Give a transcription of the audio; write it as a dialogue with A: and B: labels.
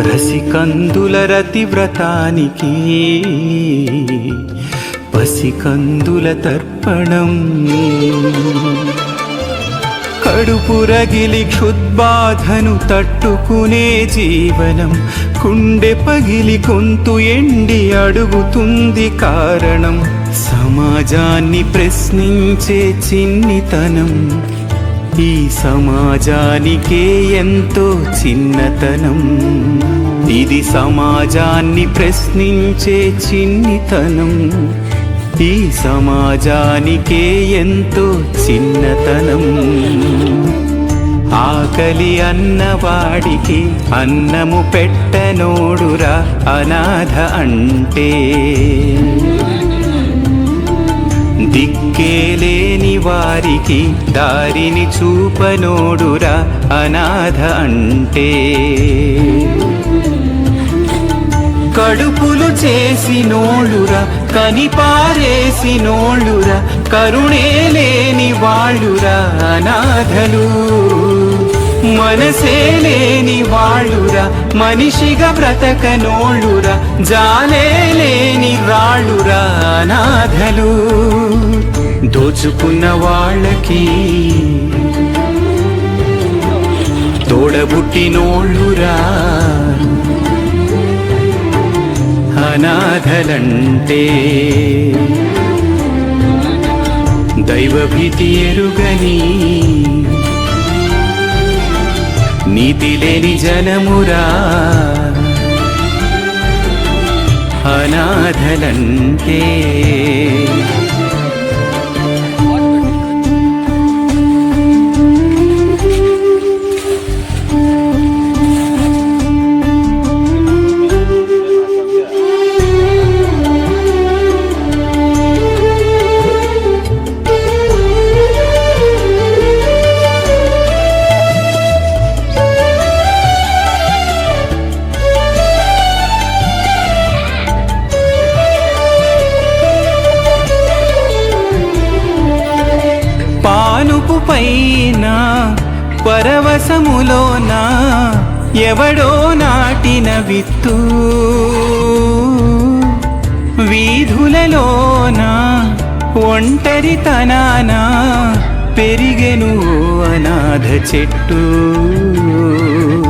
A: రసికందుల రతివ్రతానికి పసికందుల తర్పణం. కడుపురగిలి క్షుద్బాధను తట్టుకునే జీవనం కుండె పగిలి కొంతు ఎండి అడుగుతుంది కారణం. సమాజాన్ని ప్రశ్నించే చిన్నితనం ఈ సమాజానికే ఎంతో చిన్నతనం. ఇది సమాజాన్ని ప్రశ్నించే చిన్నితనం. ఈ సమాజానికే ఎంతో చిన్నతనం. ఆకలి అన్నవాడికి అన్నము పెట్టనోడురా అనాథ అంటే. దిక్కేలేని వారికి దారిని చూపనోడురా అనాథ అంటే. కడుపులు చేసినోళ్ళురా కనిపారేసినోళ్ళురా కరుణే లేని వాళ్ళురా అనాథలు. మనసే లేని వాళ్ళురా మనిషిగా బ్రతకనోళ్ళురా జాలే లేని రాళ్ళురా అనాథలు. దోచుకున్న వాళ్ళకి తోడబుట్టినోళ్ళురా. అనాథలంటే దైవభీతి ఎరుగని నీతి లేని జనమురా. అనాథలంటే పైన పరవశములోన ఎవడో నాటిన విత్తు. వీధులలోన ఒంటరితనాన పెరిగెను అనాథ చెట్టు.